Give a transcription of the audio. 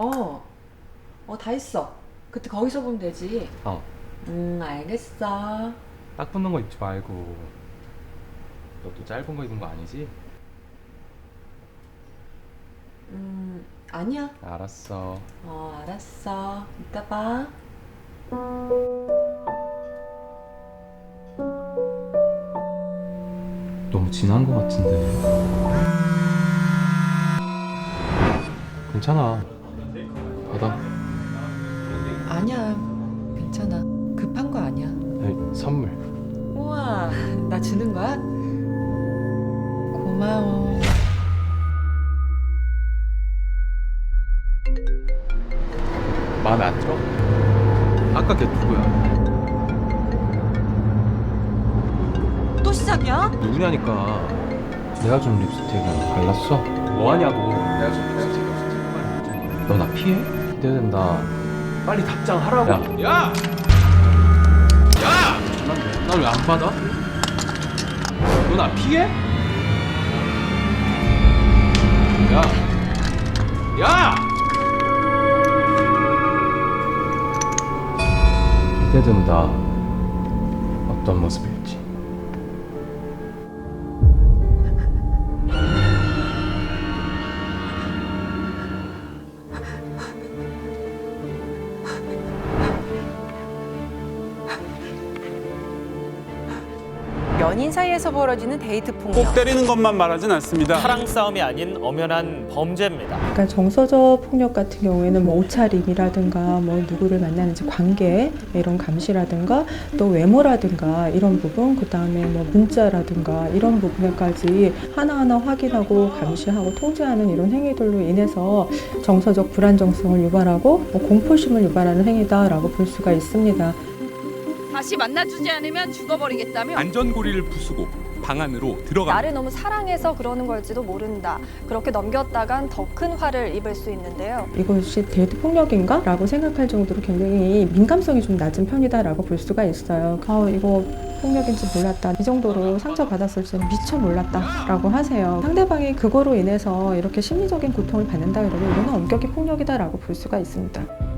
어. 어, 다 했어. 그때 거기서 보면 되지. 어. 음, 알겠어. 딱 붙는 거 입지 말고. 너또 짧은 거 입은 거 아니지? 음, 아니야. 알았어. 어, 알았어. 이따 봐. 너무 진한 거 같은데. 괜찮아. 받아. 아니야. 괜찮아. 급한 거 아니야. 에이, 선물. 우와, 나 주는 거야? 고마워. 마음에 안 들어? 아까 걔 누구야? 또 시작이야? 누구냐니까. 내가 준 립스틱은 발랐어? 뭐하냐고. 내가 준 립스틱 없어. 너 나 피해? 기대된다. 빨리 답장하라고. 야! 야! 야! 날왜안 받아? 너 나 피해? 야! 야! 기대된다. 어떤 모습일지. 연인 사이에서 벌어지는 데이트 폭력. 꼭 때리는 것만 말하진 않습니다. 사랑 싸움이 아닌 엄연한 범죄입니다. 그러니까 정서적 폭력 같은 경우에는 뭐 옷차림이라든가 뭐 누구를 만나는지 관계 이런 감시라든가 또 외모라든가 이런 부분 그다음에 뭐 문자라든가 이런 부분까지 하나하나 확인하고 감시하고 통제하는 이런 행위들로 인해서 정서적 불안정성을 유발하고 뭐 공포심을 유발하는 행위다라고 볼 수가 있습니다. 다시 만나주지 않으면 죽어버리겠다며 안전고리를 부수고 방 안으로 들어가. 나를 너무 사랑해서 그러는 걸지도 모른다. 그렇게 넘겼다간 더 큰 화를 입을 수 있는데요. 이것이 데이트 폭력인가? 라고 생각할 정도로 굉장히 민감성이 좀 낮은 편이다라고 볼 수가 있어요. 아, 이거 폭력인지 몰랐다. 이 정도로 상처받았을 줄은 미처 몰랐다. 라고 하세요. 상대방이 그거로 인해서 이렇게 심리적인 고통을 받는다 그러면 이거는 엄격히 폭력이다라고 볼 수가 있습니다.